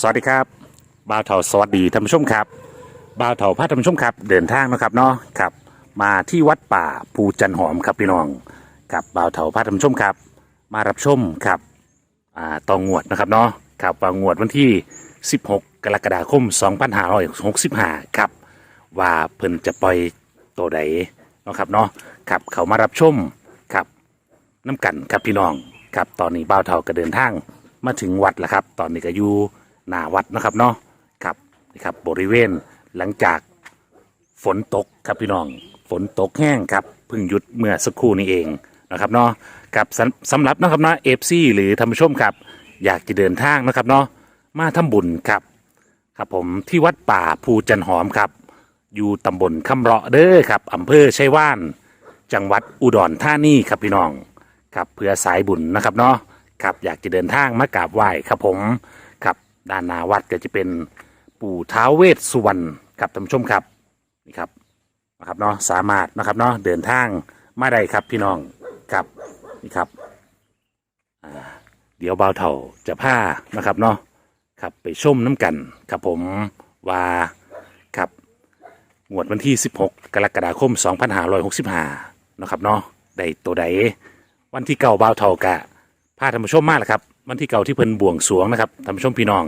สวัสดีครับบ่าวเถาสวัสดีท่านผู้ชมครับบ่าวเถาพาท่านผู้ชมครับเดินทางนะครับเนาะครับ มาที่วัดป่าภูจันหอมครับพี่น้องครับบ่าวเถาพาท่านผู้ชมครับ มารับชมครับอ่าตองงวดนะครับเนาะครับวางงวดวันที่ 16 กรกฎาคม 2565ครับว่าเพิ่นจะปล่อยตัวใดเนาะครับเนาะครับเขามารับชมครับน้ำกันครับพี่น้องครับตอนนี้บ่าวเท่าก็เดินทางมาถึงวัดแล้วครับ ตอนนี้ก็อยู่ หน้าวัดนะครับเนาะครับนี่ครับบริเวณหลังจากฝนตกครับพี่น้องฝนตกแห้งครับเพิ่งหยุดเมื่อสักครู่นี้เองนะครับเนาะครับสำสำหรับนะครับเนาะเอฟซีหรือท่านผู้ชมครับ อยากจะเดินทางนะครับเนาะมาทำบุญครับ ครับผมที่วัดป่าภูจันหอมครับ อยู่ตำบลคำเราะเด้อครับอำเภอชัยว่าน จังหวัดอุดรธานีครับพี่น้อง ครับเพื่อสายบุญนะครับเนาะครับอยากจะเดินทางมากราบไหว้ครับผม ด้านหนาวัดก็จะเป็นปู่ท้าวเวสสุวรรณครับท่านผู้ชมครับนี่ครับนะครับเนาะสามารถนะครับเนาะเดินทางมาได้ครับพี่น้องครับนี่ครับเดี๋ยวเบาวเถ่าจะพานะครับเนาะครับไปชมน้ำกันครับผมว่าครับงวดวันที่ 16 กรกฎาคม 2565นะครับเนาะได้ตัวใดวันที่เก่าบ่าวเท่ากะพาท่านผู้ชมมาแหละครับ วันที่เก่าที่เพิ่นบวงสรวงนะครับท่านผู้ชมพี่น้อง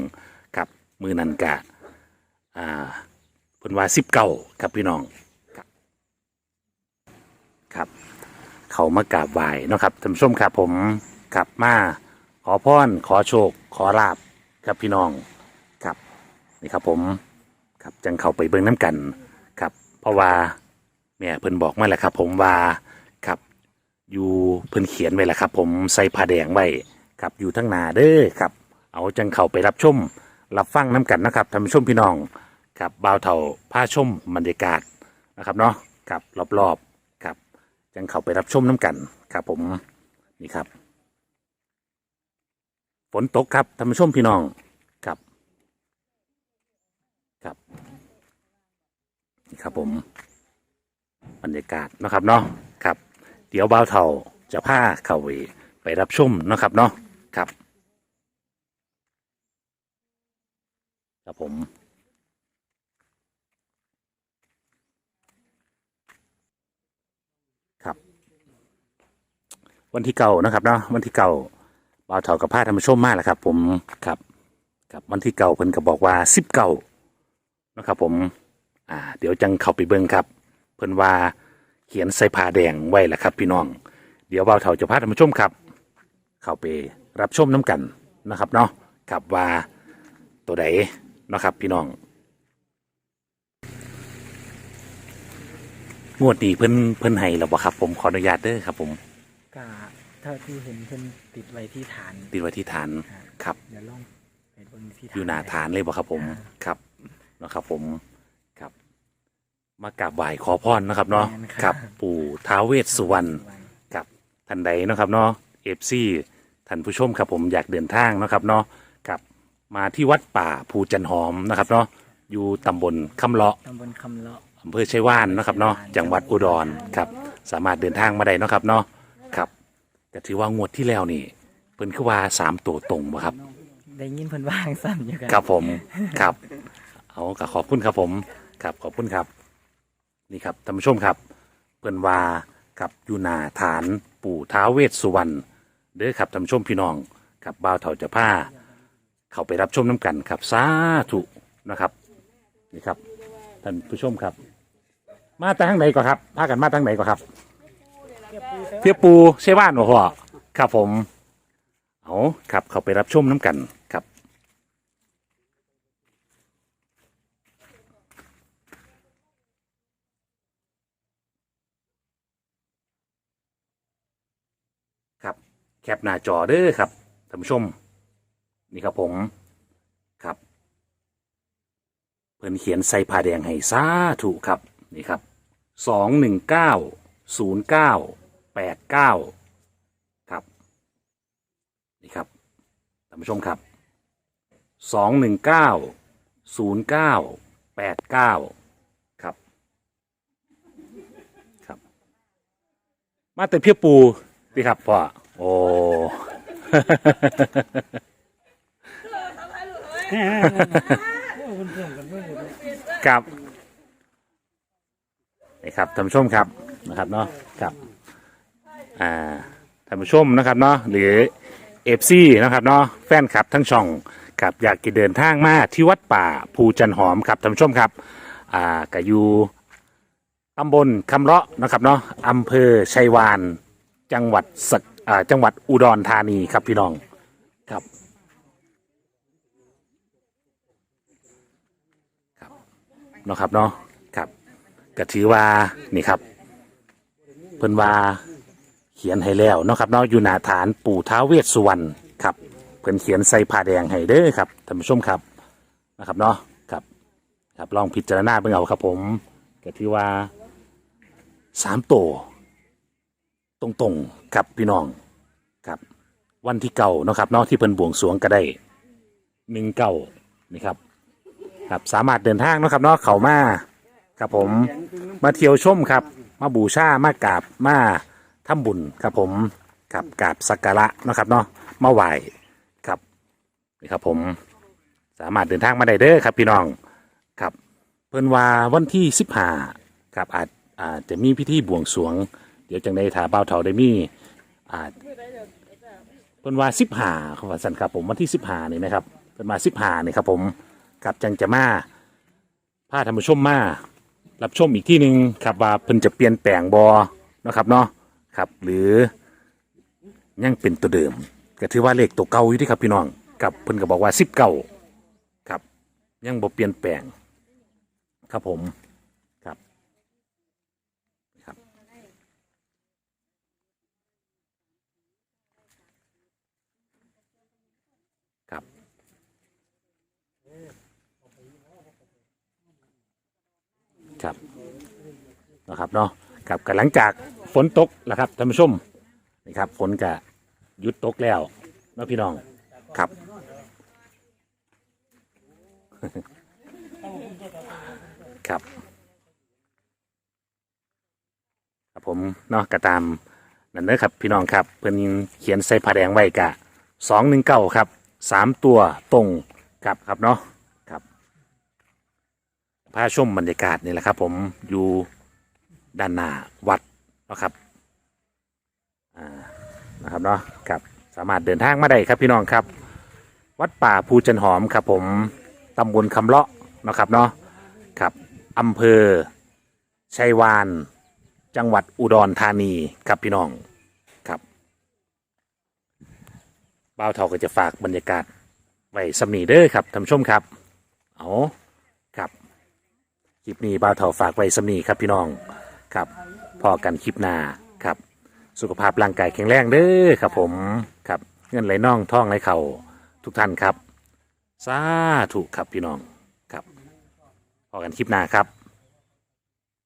ครับมือนันกะอ่าเพิ่นว่าสิบเก่าครับพี่น้องครับครับ เขามากราบไหว้เนาะครับท่านผู้ชมครับผมกลับมาขอพรขอโชค ขอลาบครับพี่น้องครับนี่ครับผมครับจังเข้าไปเบิ่งน้ำกันครับ เพราะว่าแม่เพิ่นบอกมาแหละครับ ผมว่าครับอยู่เพิ่นเขียนไว้แหละครับ ผมใส่ผ้าแดงไว้ ครับอยู่ทั้งหนาเด้อครับ เอาจังเข้าไปรับชม รับฟังน้ำกันนะครับท่านผู้ชมพี่น้องครับบ่าวเท่าผ้าชมบรรยากาศนะครับเนาะครับรอบๆครับ จังเข้าไปรับชมน้ำกันครับผมนี่ครับ ฝนตกครับท่านผู้ชมพี่น้องครับครับนี่ครับผมบรรยากาศนะครับเนาะครับ เดี๋ยวบ่าวเท่าจะพาเข้าไปไปรับชมนะครับเนาะ ครับครับผมครับวันที่เก่านะครับเนาะวันที่เก่าบ่าวเท่ากับพาธรรมชมมากแหละครับ ผมครับครับวันที่เก่าเพิ่นก็บอกว่าสิบเก่านะครับผมอ่า เดี๋ยวจังเข้าไปเบิ่งครับ เพิ่นว่าเขียนใส่ผ้าแดงไว้แหละครับ พี่น้อง เดี๋ยวเบาวเถาจะพาท่านผู้ชมครับ เข้าไป รับชมน้ำกันนะครับเนาะครับว่าตัวใดเนาะครับพี่น้องงวดนี้เพิ่นเพิ่นให้แล้วบ่ครับ ผมขออนุญาตเด้อครับ ผมก็เท่าที่เห็นเพิ่นติดไว้ที่ฐานติดไว้ที่ฐานครับ เดี๋ยวลองไปเบนที่ฐานอยู่หน้าฐานเลยบ่ครับ ผมอ่าครับเนาะครับ ผมครับ มากราบไหว้ขอพรนะครับเนาะแม่นครับ ปู่ท้าวเวสสุวรรณครับท่านใดเนาะครับเนาะเอฟซี ท่านผู้ชมครับผมอยากเดินทางเนาะครับเนาะกับมาที่วัดป่าภูจันหอมนะครับเนาะอยู่ตำบลคำเลาะตำบลคำเลาะอำเภอชัยว่านเนาะครับเนาะจังหวัดอุดรครับสามารถเดินทางมาได้เนาะครับเนาะครับก็ถือว่างวดที่แล้วนี่เพิ่นคือว่าสามตัวตรงบ่ครับ ได้ยินเพิ่นว่างซ้ำอยู่กันครับผมครับ เอาก็ขอบคุณครับผมครับขอบคุณครับ นี่ครับท่านผู้ชมครับ เพิ่นว่ากับอยู่หนาฐานปู่ท้าวเวสสุวรรณ เด้อครับท่านผู้ชมพี่น้องครับบ่าวเถาจะผ้าเข้าไปรับชมน้ำกันครับสาธุนะครับนี่ครับท่านผู้ชมครับ มาทางไหนก่อนครับพากันมาทางไหนก่อนครับเทียบปูเช่บ้านบ่พ่อครับผมเอาครับเข้าไปรับชมน้ำกันครับ ครับ แคปหน้าจอเด้อครับท่านผู้ชม นี่ครับผมครับ เพิ่นเขียนใส่ผ้าแดงให้สาธุครับนี่ครับสองหนึ่งเก้าศูนย์เก้าแปดเก้าครับนี่ครับท่านผู้ชมครับสองหนึ่งเก้าศูนย์เก้าแปดเก้าครับครับ มาแต่เพียปูดีครับพ่อ โอ้ครับนี่ครับท่านผู้ชมครับนะครับเนาะครับอ่าท่านผู้ชมนะครับเนาะหรือเอฟซีนะครับเนาะแฟนคลับทั้งช่องครับอยากจะเดินทางมาที่วัดป่าภูจันหอมครับท่านผู้ชมครับอ่ากอยู่ตำบลคำเลาะนะครับเนาะอำเภอชัยวาน จังหวัดสก อ่าจังหวัดอุดรธานีครับพี่น้องครับเนาะครับเนาะครับก็ถือว่านี่ครับ เพิ่นว่าเขียนให้แล้วเนาะครับเนาะอยู่หน้าฐานปู่ท้าวเวสสุวรรณครับเพิ่นเขียนใส่ผ้าแดงให้เด้อครับท่านผู้ชมครับนะครับเนาะครับ ครับลองพิจารณาเบิ่งเอาครับผมก็ถือว่าสามโตว ตรงๆครับพี่น้องครับ วันที่เก่าเนาะครับเนาะที่เพิ่นบวงสรวงก็ได้หนึ่งเก้านี่ครับ ครับสามารถเดินทางเนาะครับเนาะเขามาครับผมมาเที่ยวชมครับ มาบูชามากราบมาทำบุญครับผมครับกราบสักการะเนาะครับเนาะมาไหว้ครับนี่ครับ ผมสามารถเดินทางมาได้เด้อครับ พี่น้องครับ เพิ่นว่าวันที่สิบห้าครับอาจอาจจะมีพิธีบวงสรวง เดี๋ยวจังได้ถาเบ้าเถาได้มีอ่าเพิ่นว่าสิบหาครับว่าสันครับผมวันที่สิบหานี่นะครับเพิ่นมาสิบหานี่ครับผมครับจังจะมาพาท่านผู้ชมมารับชมอีกที่หนึ่งครับว่าเพิ่นจะเปลี่ยนแปลงบอนะครับเนาะครับหรือยังเป็นตัวเดิม ก็ถือว่าเลขตัวเก่าอยู่ที่ครับพี่น้องกับเพิ่นก็บอกว่าสิบเก้าครับ ยังบ่เปลี่ยนแปลง ครับผมครับครับ ครับ ครับ นะครับเนาะครับก็หลังจากฝนตกแล้วครับท่านผู้ชมนี่ครับฝนก็หยุดตกแล้วนะพี่น้องครับ ครับ ครับผมเนาะก็ตามนั่นเด้อครับ พี่น้องครับเพิ่นเขียนใส่ผ้าแดงไว้กะสองหนึ่งเก้าครับสามตัวตรงครับครับเนาะครับพาชมบรรยากาศนี่แหละครับ ผมอยู่ ด้านหน้าวัดนะครับอ่านะครับเนาะครับสามารถเดินทางมาได้ครับพี่น้องครับ วัดป่าภูจันหอมครับผมตำบลคำเลาะนะครับเนาะครับอำเภอชัยวาน จังหวัดอุดรธานีครับพี่น้องครับบ่าวเทาก็จะฝากบรรยากาศไว้สำนีเด้อครับท่านผู้ชมครับเอาครับคลิปนี้บ่าวเถาฝากไว้สำนีครับพี่น้อง ครับพอกันคลิปหน้าครับ สุขภาพร่างกายแข็งแรงเด้อครับผมครับเงินไหลน่องท่องไหลเข่าทุกท่านครับสาธุครับพี่น้องครับพอกันคลิปหน้าครับ